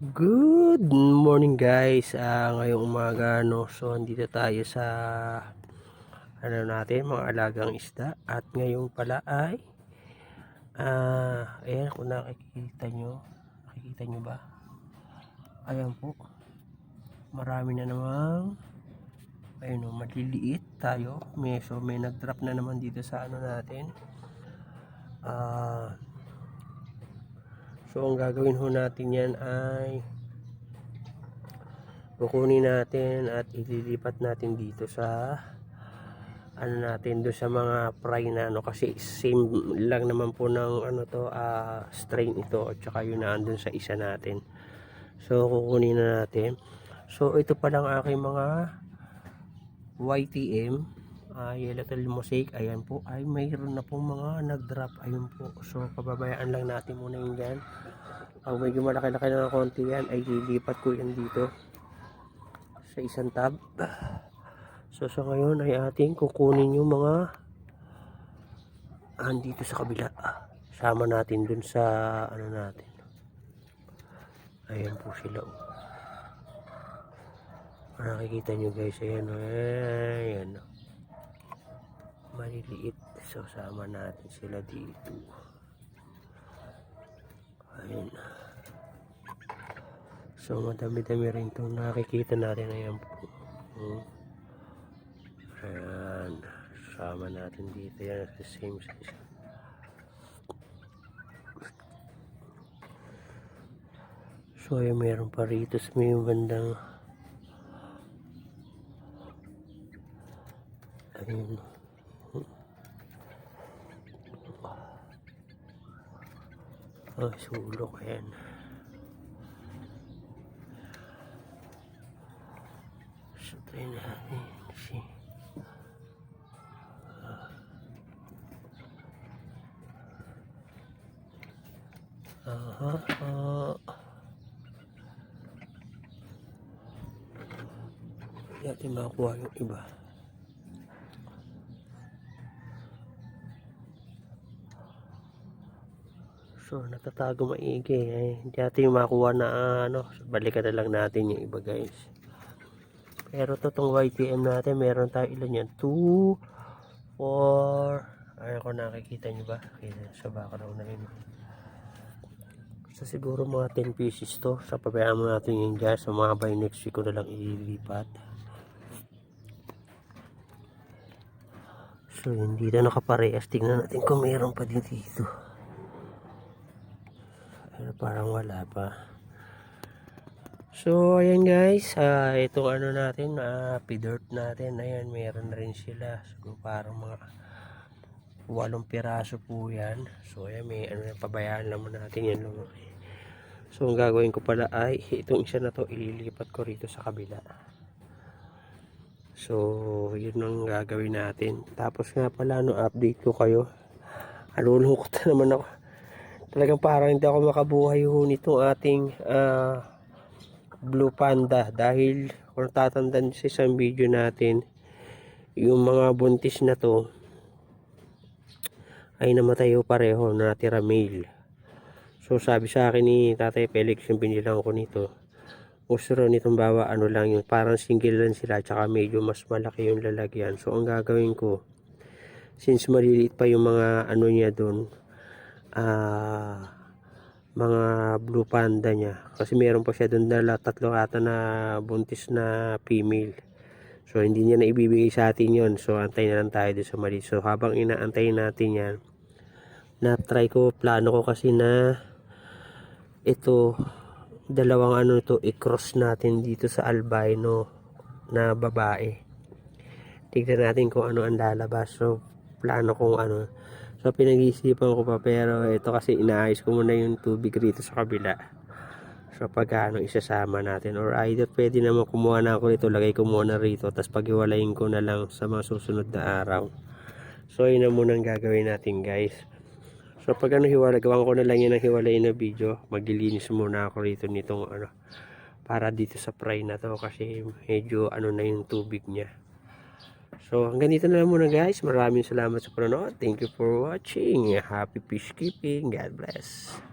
Good morning guys. Ah, ngayong umaga no. So andito tayo sa ano natin, mga alagang isda at ngayon pala ay ah, ayan kung nakikita nyo. Nakikita nyo ba? Ayan po. Marami na namang ayun o, maliliit tayo. May, so may nag-drop na naman dito sa ano natin. Ah, So ang gagawin ho natin yan ay kukunin natin at ililipat natin dito sa ano natin do sa mga fry na ano kasi same lang naman po ng ano to ah, strain ito at saka yun na andun sa isa natin. So kukunin na natin. So ito pa lang aking mga YTM uh, yellow tail mosaic. Ayan po. Ay mayroon na po mga nag drop ayun po. So pababayaan lang natin muna yun dyan pag medyo malaki-laki na ng konti yan ay lilipat ko yan dito. Sa isang tab. So sa ngayon ay ating kukunin yung mga andito sa kabila. Sama natin dun sa ano natin. Ayan po sila. Oh. nakikita nyo guys ayan oh. ayan. Oh maliliit. So sama natin sila dito ayun so madami dami rin itong nakikita natin ayan po. Hmm. ayan. Sama natin dito. Yan sa same size. So ayun meron pa rito sa may bandang ayun Oh, sulok yan. Try natin si Aha, ah. Hindi natin makakuha yung iba. So, natatago maigi. Eh. Hindi natin makuha na ano. So, balikan na lang natin yung iba guys. Pero totong YTM natin, meron tayo ilan yan? 2, 4, ayun ko nakikita nyo ba? Kita sa background na yun. So, siguro mga 10 pieces to. Sa pabayaan mo natin yung dyan. So, mga by next week ko na lang ililipat. So, hindi na nakaparehas. Tingnan natin kung meron pa din dito. Pero parang wala pa. So, ayan guys. ah itong ano natin, uh, dirt natin. Ayan, meron na rin sila. So, parang mga walong piraso po yan. So, ayan, may ano, pabayaan lang muna natin yan lumaki. So, ang gagawin ko pala ay itong isa na to ililipat ko rito sa kabila. So, yun ang gagawin natin. Tapos nga pala, no, update ko kayo. Alulungkot na naman ako talagang parang hindi ako makabuhay ho nitong ating uh, blue panda. Dahil kung tatandaan sa isang video natin yung mga buntis na to ay namatay ho pareho natira male. So sabi sa akin ni tatay Felix yung binilang ko nito gusto raw nitong bawa ano lang yung parang single lang sila tsaka medyo mas malaki yung lalagyan. So ang gagawin ko since maliliit pa yung mga ano niya doon ah mga blue panda niya. Kasi meron pa siya doon na tatlo ata na buntis na female. So hindi niya na ibibigay sa atin yon so antay na lang tayo doon sa mali. So habang inaantay natin yan na try ko plano ko kasi na ito dalawang ano ito i-cross natin dito sa albino na babae. Tignan natin kung ano ang lalabas. So plano kong ano So pinag-iisipan ko pa pero ito kasi inaayos ko muna yung tubig rito sa kabila. So pagkano isasama natin or either pwede naman kumuha na ako nito lagay ko muna rito tapos paghiwalayin ko na lang sa mga susunod na araw. So yun na muna ang gagawin natin guys. So pag ano hiwala, gawan ko na lang yun ang hiwalayin na video. Maglilinis muna ako rito nitong ano para dito sa fry na to kasi medyo ano na yung tubig niya. So, hanggang dito na lang muna guys. Maraming salamat sa panonood. Thank you for watching. Happy fish keeping. God bless.